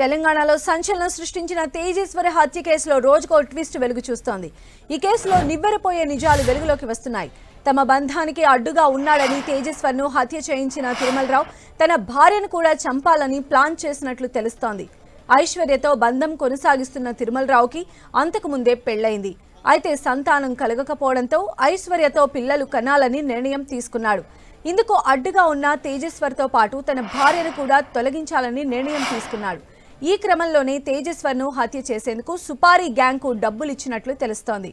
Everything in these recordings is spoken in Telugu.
తెలంగాణలో సంచలనం సృష్టించిన తేజేశ్వరి హత్య కేసులో రోజుకో ట్విస్ట్ వెలుగు చూస్తోంది. ఈ కేసులో నివ్వెరపోయే నిజాలు వెలుగులోకి వస్తున్నాయి. తమ బంధానికి అడ్డుగా ఉన్నాడని తేజేశ్వర్ను హత్య చేయించిన తిరుమలరావు తన భార్యను కూడా చంపాలని ప్లాన్ చేసినట్లు తెలుస్తోంది. ఐశ్వర్యతో బంధం కొనసాగిస్తున్న తిరుమలరావుకి అంతకు ముందే పెళ్ళైంది అయితే సంతానం కలగకపోవడంతో ఐశ్వర్యతో పిల్లలు కనాలని నిర్ణయం తీసుకున్నాడు. ఇందుకు అడ్డుగా ఉన్న తేజేశ్వర్తో పాటు తన భార్యను కూడా తొలగించాలని నిర్ణయం తీసుకున్నాడు. ఈ క్రమంలోనే తేజేశ్వర్ను హత్య చేసేందుకు సుపారీ గ్యాంగ్కు డబ్బులిచ్చినట్లు తెలుస్తోంది.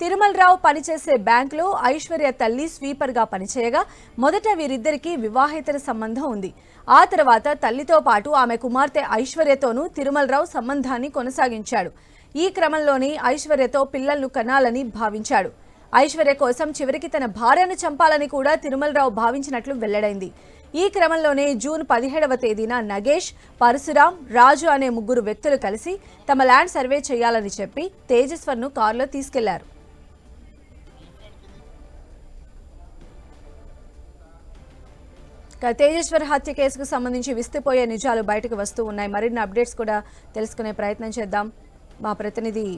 తిరుమలరావు పనిచేసే బ్యాంకులో ఐశ్వర్య తల్లి స్వీపర్గా పనిచేయగా మొదట వీరిద్దరికీ వివాహేతర సంబంధం ఉంది. ఆ తర్వాత తల్లితో పాటు ఆమె కుమార్తె ఐశ్వర్యతోనూ తిరుమలరావు సంబంధాన్ని కొనసాగించాడు. ఈ క్రమంలోనే ఐశ్వర్యతో పిల్లలను కనాలని భావించాడు. ఐశ్వర్య కోసం చివరికి తన భార్యను చంపాలని కూడా తిరుమలరావు భావించినట్లు వెల్లడైంది. ఈ క్రమంలోనే జూన్ పదిహేడవ తేదీన నగేష్ పరశురాం రాజు అనే ముగ్గురు వ్యక్తులు కలిసి తమ ల్యాండ్ సర్వే చేయాలని చెప్పి తేజస్వర్ను కారులో తీసుకెళ్ళారు. తేజేశ్వర్ హత్య కేసుకు సంబంధించి విస్తుపోయే నిజాలు బయటకు వస్తూ ఉన్నాయి. మరిన్ని అప్డేట్స్ కూడా తెలుసుకునే ప్రయత్నం చేద్దాం. మా ప్రతినిధి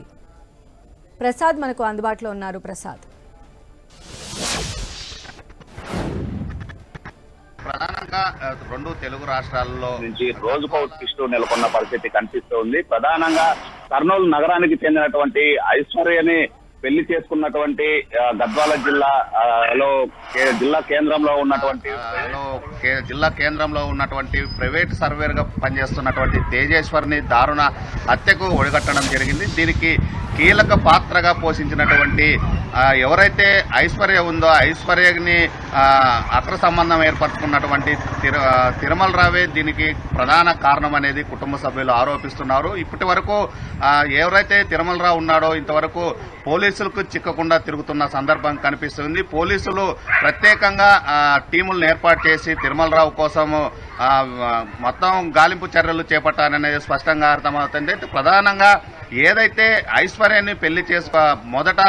ప్రసాద్ మనకు అందుబాటులో ఉన్నారు. ప్రసాద్. ప్రధానంగా రెండు తెలుగు రాష్ట్రాల్లో నుంచి రోజుకో ట్విస్ట్ నెలకొన్న పరిస్థితి కనిపిస్తోంది. ప్రధానంగా కర్నూలు నగరానికి చెందినటువంటి ఐశ్వర్యని పెళ్ళి చేసుకున్నటువంటి గద్వాల జిల్లా లో జిల్లా కేంద్రంలో ఉన్నటువంటి జిల్లా కేంద్రంలో ఉన్నటువంటి ప్రైవేట్ సర్వేర్గా పనిచేస్తున్నటువంటి తేజేశ్వర్ని దారుణ హత్యకు ఒడిగట్టడం జరిగింది. దీనికి కీలక పాత్రగా పోషించినటువంటి ఎవరైతే ఐశ్వర్య ఉందో ఐశ్వర్యని ఆ, అక్ర సంబంధం ఏర్పరచుకున్నటువంటి తిరు తిరుమల రావే దీనికి ప్రధాన కారణం అనేది కుటుంబ సభ్యులు ఆరోపిస్తున్నారు. ఇప్పటి వరకు ఎవరైతే తిరుమల రావు ఉన్నాడో ఇంతవరకు పోలీసులకు చిక్కకుండా తిరుగుతున్న సందర్భం కనిపిస్తుంది. పోలీసులు ప్రత్యేకంగా టీములను ఏర్పాటు చేసి తిరుమలరావు కోసము మొత్తం గాలింపు చర్యలు చేపట్టాలనేది స్పష్టంగా అర్థమవుతుంది. ప్రధానంగా ఏదైతే ఐశ్వర్యాన్ని పెళ్ళి చేసుకో మొదట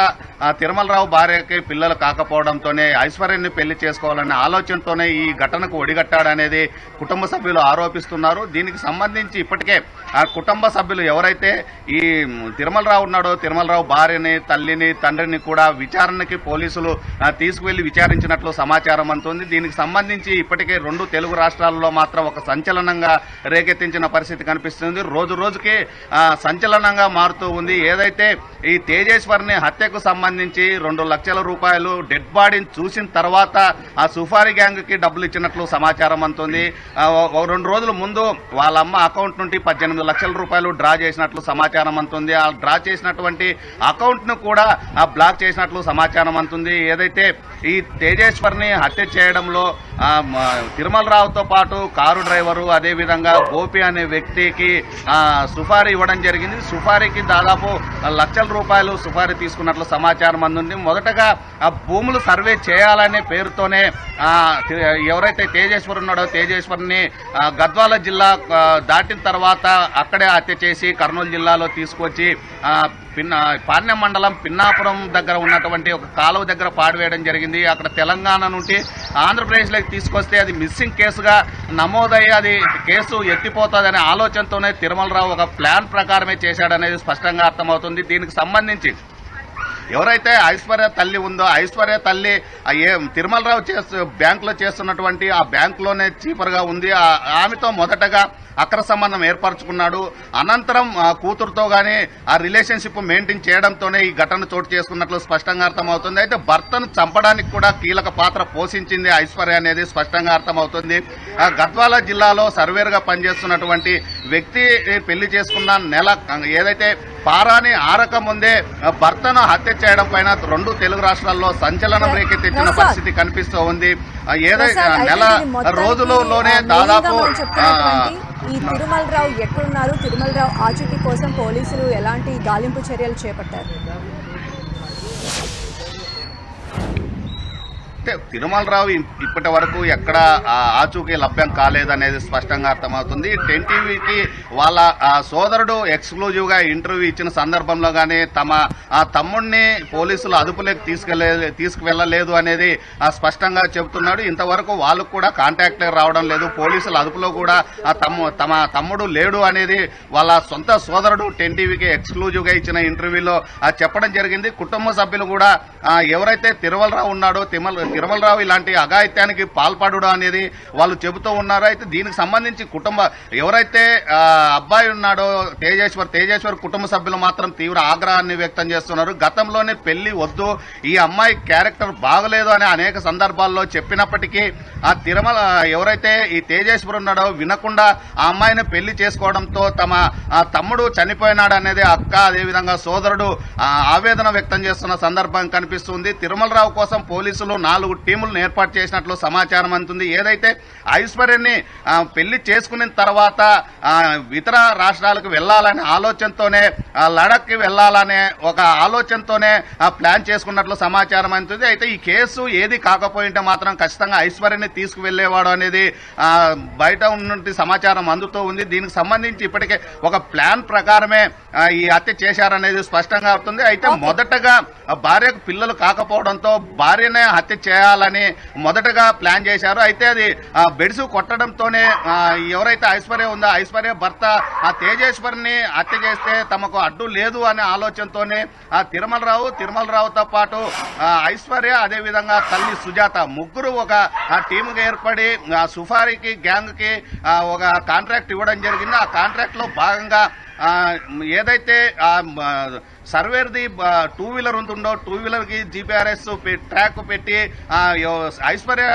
తిరుమలరావు భార్యకి పిల్లలు కాకపోవడంతోనే ఐశ్వర్యాన్ని పెళ్ళి చేసుకోవాలనే ఆలోచనతోనే ఈ ఘటనకు ఒడిగట్టాడనేది కుటుంబ సభ్యులు ఆరోపిస్తున్నారు. దీనికి సంబంధించి ఇప్పటికే ఆ కుటుంబ సభ్యులు ఎవరైతే ఈ తిరుమలరావు ఉన్నాడో తిరుమలరావు భార్యని తల్లిని తండ్రిని కూడా విచారణకి పోలీసులు తీసుకువెళ్ళి విచారించినట్లు సమాచారం అందుతుంది. దీనికి సంబంధించి ఇప్పటికే రెండు తెలుగు రాష్ట్రాల్లో మాత్రం ఒక సంచలనంగా రేకెత్తించిన పరిస్థితి కనిపిస్తుంది. రోజు రోజుకి సంచలనంగా మారుతూ ఉంది. ఏదైతే ఈ తేజేశ్వర్ని హత్యకు సంబంధించి రెండు లక్షల రూపాయలు డెడ్ బాడీని చూసిన తర్వాత ఆ సుఫారీ గ్యాంగ్కి డబ్బులు ఇచ్చినట్లు సమాచారం అందుతుంది. ఓ రెండు రోజుల ముందు వాళ్ళ అమ్మ అకౌంట్ నుండి పద్దెనిమిది లక్షల రూపాయలు డ్రా చేసినట్లు సమాచారం అందుతుంది. ఆ డ్రా చేసినటువంటి అకౌంట్ను కూడా ఆ, బ్లాక్ చేసినట్లు సమాచారం అందుతుంది. ఏదైతే ఈ తేజేశ్వర్ని హత్య చేయడంలో తిరుమలరావుతో పాటు కారు డ్రైవరు అదేవిధంగా గోపి అనే వ్యక్తికి సుపారీ సుఫారీ ఇవ్వడం జరిగింది. సుఫారీకి దాదాపు లక్షల రూపాయలు సుఫారీ తీసుకున్నట్లు సమాచారం అందుంది. మొదటగా ఆ భూములు సర్వే చేయాలనే పేరుతోనే ఎవరైతే తేజేశ్వర్ ఉన్నాడో తేజేశ్వర్ని గద్వాల జిల్లా దాటిన తర్వాత అక్కడే హత్య చేసి కర్నూలు జిల్లాలో తీసుకొచ్చి పిన్న పాణ్యం మండలం పిన్నాపురం దగ్గర ఉన్నటువంటి ఒక కాలువ దగ్గర పాడివేయడం జరిగింది. అక్కడ తెలంగాణ నుండి ఆంధ్రప్రదేశ్లోకి తీసుకొస్తే అది మిస్సింగ్ కేసుగా నమోదయ్యి అది కేసు ఎత్తిపోతుందనే ఆలోచనతోనే తిరుమలరావు ఒక ప్లాన్ ప్రకారమే చేశాడనేది స్పష్టంగా అర్థమవుతుంది. దీనికి సంబంధించి ఎవరైతే ఐశ్వర్య తల్లి ఉందో ఐశ్వర్య తల్లి ఏం ఏ తిరుమలరావు చేస్తూ బ్యాంకులో చేస్తున్నటువంటి ఆ బ్యాంకులోనే చీపర్గా ఉంది. ఆమెతో మొదటగా అక్ర సంబంధం ఏర్పరచుకున్నాడు. అనంతరం కూతురుతో గానీ ఆ రిలేషన్షిప్ మెయింటైన్ చేయడంతోనే ఈ ఘటన చోటు చేసుకున్నట్లు స్పష్టంగా అర్థమవుతుంది. అయితే భర్తను చంపడానికి కూడా కీలక పాత్ర పోషించింది ఐశ్వర్య అనేది స్పష్టంగా అర్థమవుతుంది. గద్వాల జిల్లాలో సర్వేరుగా పనిచేస్తున్నటువంటి వ్యక్తి పెళ్ళి చేసుకున్న నెల ఏదైతే పారాని ఆరక ముందే భర్తను హత్య చేయడం పైన రెండు తెలుగు రాష్ట్రాల్లో సంచలనం రేకెత్తించిన. పరిస్థితి కనిపిస్తూ ఉంది. ఏదైతే నెల రోజులలోనే దాదాపు ఈ తిరుమలరావు ఎక్కడున్నారు తిరుమలరావు ఆచూకీ కోసం పోలీసులు ఎలాంటి గాలింపు చర్యలు చేపట్టారు? అంటే తిరుమలరావు ఇ- ఇప్పటి వరకు ఎక్కడ ఆచూకీ లభ్యం కాలేదనేది స్పష్టంగా అర్థమవుతుంది. టెన్ టీవీకి వాళ్ళ ఆ, సోదరుడు ఎక్స్క్లూజివ్గా ఇంటర్వ్యూ ఇచ్చిన సందర్భంలో కానీ తమ ఆ తమ్ముడిని పోలీసులు అదుపులోకి తీసుకెళ్ళే తీసుకువెళ్ళలేదు అనేది ఆ, స్పష్టంగా చెబుతున్నాడు. ఇంతవరకు వాళ్ళకు కూడా కాంటాక్ట్ రావడం లేదు. పోలీసుల అదుపులో కూడా ఆ తమ్ము తమ తమ్ముడు లేడు అనేది వాళ్ళ సొంత సోదరుడు టెన్ టీవీకి ఎక్స్క్లూజివ్గా ఇచ్చిన ఇంటర్వ్యూలో చెప్పడం జరిగింది. కుటుంబ సభ్యులు కూడా ఎవరైతే తిరుమలరావు ఉన్నాడో తిరుమల తిరుమలరావు ఇలాంటి అఘాయిత్యానికి పాల్పడు అనేది వాళ్ళు చెబుతూ ఉన్నారు? అయితే దీనికి సంబంధించి కుటుంబ ఎవరైతే అబ్బాయి ఉన్నాడో తేజేశ్వర్ తేజేశ్వర్ కుటుంబ సభ్యులు మాత్రం తీవ్ర ఆగ్రహాన్ని వ్యక్తం చేస్తున్నారు. గతంలోనే పెళ్ళి వద్దు ఈ అమ్మాయి క్యారెక్టర్ బాగలేదు అని అనేక సందర్భాల్లో చెప్పినప్పటికీ ఆ తిరుమల ఎవరైతే ఈ తేజేశ్వర్ ఉన్నాడో వినకుండా ఆ అమ్మాయిని పెళ్ళి చేసుకోవడంతో తమ తమ్ముడు చనిపోయినాడు అనేది అక్క అదేవిధంగా సోదరుడు ఆవేదన వ్యక్తం చేస్తున్న సందర్భం కనిపిస్తుంది. తిరుమలరావు కోసం పోలీసులు నాలుగు టీములను ఏర్పాటు చేసినట్లు సమాచారం అందుతుంది. ఏదైతే ఐశ్వర్యని పెళ్ళి చేసుకున్న తర్వాత ఇతర రాష్ట్రాలకు వెళ్ళాలనే ఆలోచనతోనే ఆ, లడఖ్కి వెళ్ళాలనే ఒక ఆలోచనతోనే ఆ, ప్లాన్ చేసుకున్నట్లు సమాచారం అందుతుంది. అయితే ఈ కేసు ఏది కాకపోయింటే మాత్రం ఖచ్చితంగా ఐశ్వర్యని తీసుకువెళ్ళేవాడు అనేది బయట ఉన్నటువంటి సమాచారం అందుతూ ఉంది. దీనికి సంబంధించి ఇప్పటికే ఒక ప్లాన్ ప్రకారమే ఈ హత్య చేశారనేది స్పష్టంగా అవుతుంది. అయితే మొదటగా భార్యకు పిల్లలు కాకపోవడంతో భార్యనే హత్య చేయాలని మొదటగా ప్లాన్ చేశారు. అయితే అది ఆ, కొట్టడంతోనే ఎవరైతే ఐశ్వర్య ఉందో ఐశ్వర్య భర్త ఆ తేజేశ్వరిని హత్య చేస్తే తమకు అడ్డు లేదు అనే ఆలోచనతోనే ఆ తిరుమలరావు తిరుమలరావుతో పాటు ఐశ్వర్య అదేవిధంగా తల్లి సుజాత ముగ్గురు ఒక ఆ టీముగా ఏర్పడి ఆ సుఫారీకి గ్యాంగ్కి ఒక కాంట్రాక్ట్ ఇవ్వడం జరిగింది. ఆ కాంట్రాక్ట్లో భాగంగా ఏదైతే సర్వేర్ది టూ వీలర్ ఉంటుందో టూ వీలర్కి జీపీఆర్ఎస్ ట్రాక్ పెట్టి ఐశ్వర్య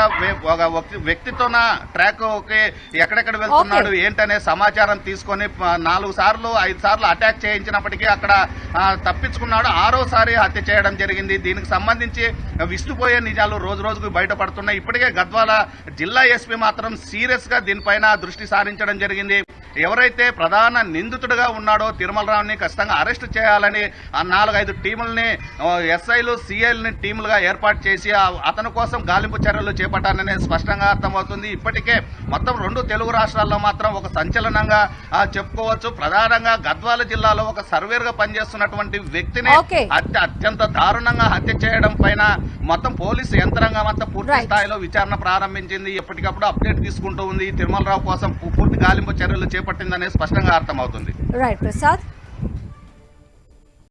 ఒక వ్యక్తి- వ్యక్తితోన ట్రాక్కి ఎక్కడెక్కడ వెళ్తున్నాడు ఏంటనే సమాచారం తీసుకొని నాలుగు సార్లు ఐదు సార్లు అటాక్ చేయించినప్పటికీ అక్కడ తప్పించుకున్నాడు. ఆరోసారి హత్య చేయడం జరిగింది. దీనికి సంబంధించి విస్తుపోయే నిజాలు రోజు రోజుకు బయటపడుతున్నాయి. ఇప్పటికే గద్వాల జిల్లా ఎస్పీ మాత్రం సీరియస్గా దీనిపైన దృష్టి సారించడం జరిగింది. ఎవరైతే ప్రధాన నిందితుడిగా ఉన్నాడో తిరుమలరావుని ఖచ్చితంగా అరెస్ట్ చేయాలని ఆ నాలుగైదు టీముల్ని ఎస్ఐలు సిఐల్ని టీములుగా ఏర్పాటు చేసి అతని కోసం గాలింపు చర్యలు చేపట్టాలని స్పష్టంగా అర్థమవుతుంది. ఇప్పటికే మొత్తం రెండు తెలుగు రాష్ట్రాల్లో మాత్రం ఒక సంచలనంగా చెప్పుకోవచ్చు. ప్రధానంగా గద్వాల జిల్లాలో ఒక సర్వేర్గా పనిచేస్తున్నటువంటి వ్యక్తిని. హత్య అత్యంత దారుణంగా హత్య చేయడం పైన మొత్తం పోలీసు యంత్రాంగం అంతా పూర్తి. స్థాయిలో విచారణ ప్రారంభించింది. ఎప్పటికప్పుడు అప్డేట్ తీసుకుంటూ ఉంది. తిరుమలరావు కోసం పూర్తి గాలింపు చర్యలు చేపట్టిందనేది స్పష్టంగా అర్థమవుతుంది. రైట్ ప్రసాద్